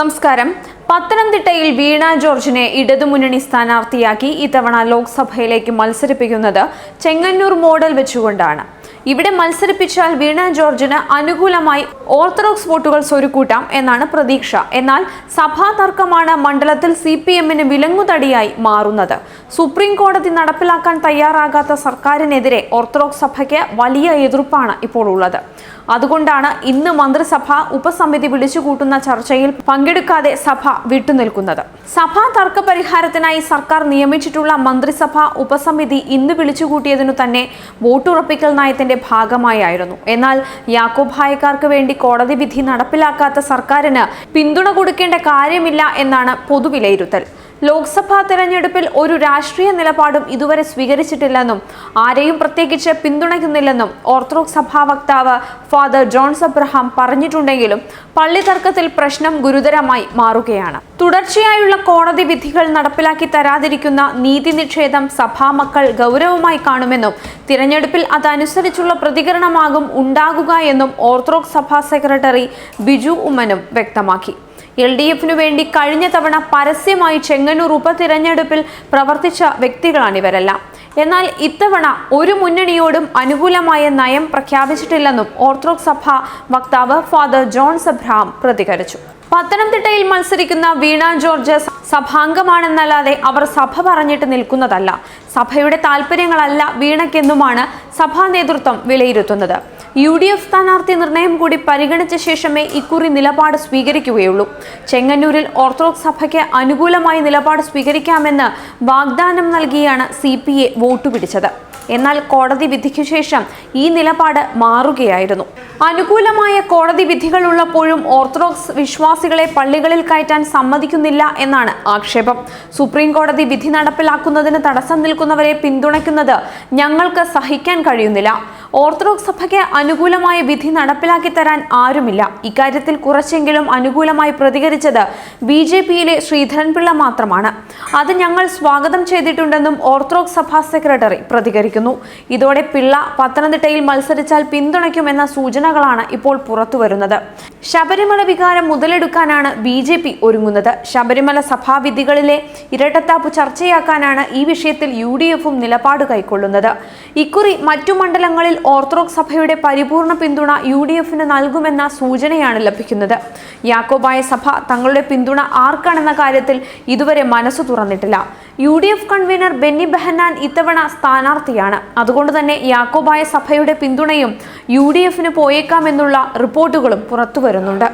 നമസ്കാരം. പത്തനംതിട്ടയിൽ വീണ ജോർജിനെ ഇടതുമുന്നണി സ്ഥാനാർത്ഥിയാക്കി ഇത്തവണ ലോക്സഭയിലേക്ക് മത്സരിപ്പിക്കുന്നത് ചെങ്ങന്നൂർ മോഡൽ വെച്ചുകൊണ്ടാണ്. ഇവിടെ മത്സരിപ്പിച്ചാൽ വീണ ജോർജിന് അനുകൂലമായി ഓർത്തഡോക്സ് വോട്ടുകൾ സ്വരുക്കൂട്ടാം എന്നാണ് പ്രതീക്ഷ. എന്നാൽ സഭാ തർക്കമാണ് മണ്ഡലത്തിൽ സി പി എമ്മിന് വിലങ്ങുതടിയായി മാറുന്നത്. സുപ്രീം കോടതി നടപ്പിലാക്കാൻ തയ്യാറാകാത്ത സർക്കാരിനെതിരെ ഓർത്തഡോക്സ് സഭയ്ക്ക് വലിയ എതിർപ്പാണ് ഇപ്പോൾ ഉള്ളത്. അതുകൊണ്ടാണ് ഇന്ന് മന്ത്രിസഭ ഉപസമിതി വിളിച്ചുകൂട്ടുന്ന ചർച്ചയിൽ പങ്കെടുക്കാതെ സഭ വിട്ടുനിൽക്കുന്നത്. സഭാ തർക്ക പരിഹാരത്തിനായി സർക്കാർ നിയമിച്ചിട്ടുള്ള മന്ത്രിസഭാ ഉപസമിതി ഇന്ന് വിളിച്ചുകൂട്ടിയതിനു തന്നെ വോട്ടുറപ്പിക്കൽ നയത്തിന്റെ ഭാഗമായായിരുന്നു. എന്നാൽ യാക്കോബായക്കാർക്ക് വേണ്ടി കോടതി വിധി നടപ്പിലാക്കാത്ത സർക്കാരിന് പിന്തുണ കൊടുക്കേണ്ട കാര്യമില്ല എന്നാണ് പൊതുവിലയിരുത്തൽ. ലോക്സഭാ തെരഞ്ഞെടുപ്പിൽ ഒരു രാഷ്ട്രീയ നിലപാടും ഇതുവരെ സ്വീകരിച്ചിട്ടില്ലെന്നും ആരെയും പ്രത്യേകിച്ച് പിന്തുണയ്ക്കുന്നില്ലെന്നും ഓർത്തഡോക്സ് സഭാ വക്താവ് ഫാദർ ജോൺസ് അബ്രഹാം പറഞ്ഞിട്ടുണ്ടെങ്കിലും പള്ളി തർക്കത്തിൽ പ്രശ്നം ഗുരുതരമായി മാറുകയാണ്. തുടർച്ചയായുള്ള കോടതി വിധികൾ നടപ്പിലാക്കി തരാതിരിക്കുന്ന നീതി നിഷേധം സഭാമക്കൾ ഗൗരവമായി കാണുമെന്നും തിരഞ്ഞെടുപ്പിൽ അതനുസരിച്ചുള്ള പ്രതികരണമാകും ഉണ്ടാകുക എന്നും ഓർത്തഡോക്സ് സഭാ സെക്രട്ടറി ബിജു ഉമ്മനും വ്യക്തമാക്കി. എൽ ഡി എഫിനു വേണ്ടി കഴിഞ്ഞ തവണ പരസ്യമായി ചെങ്ങന്നൂർ ഉപതിരഞ്ഞെടുപ്പിൽ പ്രവർത്തിച്ച വ്യക്തികളാണിവരെല്ലാം എന്നാൽ ഇത്തവണ ഒരു മുന്നണിയോടും അനുകൂലമായ നയം പ്രഖ്യാപിച്ചിട്ടില്ലെന്നും ഓർത്തഡോക്സ് സഭ വക്താവ് ഫാദർ ജോൺ സബ്രഹാം പ്രതികരിച്ചു. പത്തനംതിട്ടയിൽ മത്സരിക്കുന്ന വീണ ജോർജ് സഭാംഗമാണെന്നല്ലാതെ അവർ സഭ പറഞ്ഞിട്ട് നിൽക്കുന്നതല്ല. സഭയുടെ താല്പര്യങ്ങളല്ല വീണയ്ക്കെന്നുമാണ് സഭാ നേതൃത്വം വിലയിരുത്തുന്നത്. യു ഡി എഫ് സ്ഥാനാർത്ഥി നിർണയം കൂടി പരിഗണിച്ച ശേഷമേ ഇക്കുറി നിലപാട് സ്വീകരിക്കുകയുള്ളൂ. ചെങ്ങന്നൂരിൽ ഓർത്തഡോക്സ് സഭയ്ക്ക് അനുകൂലമായി നിലപാട് സ്വീകരിക്കാമെന്ന് വാഗ്ദാനം നൽകിയാണ് സി പി എ വോട്ട് പിടിച്ചത്. എന്നാൽ കോടതി വിധിക്കു ശേഷം ഈ നിലപാട് മാറുകയായിരുന്നു. അനുകൂലമായ കോടതി വിധികളുള്ളപ്പോഴും ഓർത്തഡോക്സ് വിശ്വാസികളെ പള്ളികളിൽ കയറ്റാൻ സമ്മതിക്കുന്നില്ല എന്നാണ് ആക്ഷേപം. സുപ്രീം കോടതി വിധി നടപ്പിലാക്കുന്നതിന് തടസ്സം നിൽക്കുന്നവരെ പിന്തുണയ്ക്കുന്നത് ഞങ്ങൾക്ക് സഹിക്കാൻ കഴിയുന്നില്ല. ഓർത്തഡോക്സ് സഭയ്ക്ക് അനുകൂലമായ വിധി നടപ്പിലാക്കി തരാൻ ആരുമില്ല. ഇക്കാര്യത്തിൽ കുറച്ചെങ്കിലും അനുകൂലമായി പ്രതികരിച്ചത് ബി ജെ പിയിലെ ശ്രീധരൻപിള്ള മാത്രമാണ്. അത് ഞങ്ങൾ സ്വാഗതം ചെയ്തിട്ടുണ്ടെന്നും ഓർത്തഡോക്സ് സഭാ സെക്രട്ടറി പ്രതികരിക്കുന്നു. ഇതോടെ പിള്ള പത്തനംതിട്ടയിൽ മത്സരിച്ചാൽ പിന്തുണയ്ക്കുമെന്ന സൂചനകളാണ് ഇപ്പോൾ പുറത്തുവരുന്നത്. ശബരിമല വികാരം മുതലെടുക്കാനാണ് ബി ജെ പി ഒരുങ്ങുന്നത്. ശബരിമല സഭാവിധികളിലെ ഇരട്ടത്താപ്പ് ചർച്ചയാക്കാനാണ് ഈ വിഷയത്തിൽ യു ഡി എഫും നിലപാട് കൈക്കൊള്ളുന്നത്. ഇക്കുറി മറ്റു മണ്ഡലങ്ങളിൽ ഓർത്തഡോക്സ് സഭയുടെ പരിപൂർണ പിന്തുണ യു ഡി എഫിന് നൽകുമെന്ന സൂചനയാണ് ലഭിക്കുന്നത്. യാക്കോബായ സഭ തങ്ങളുടെ പിന്തുണ ആർക്കാണെന്ന കാര്യത്തിൽ ഇതുവരെ മനസ്സ് തുറന്നിട്ടില്ല. U D F convener Benny Behanan ഇത്തവണ സ്ഥാനാർത്ഥിയാണ്. അതുകൊണ്ട് തന്നെ യാക്കോബായ സഭയുടെ പിന്തുണയും യു ഡി എഫിന് പോയേക്കാമെന്നുള്ള റിപ്പോർട്ടുകളും പുറത്തുവരുന്നുണ്ട്.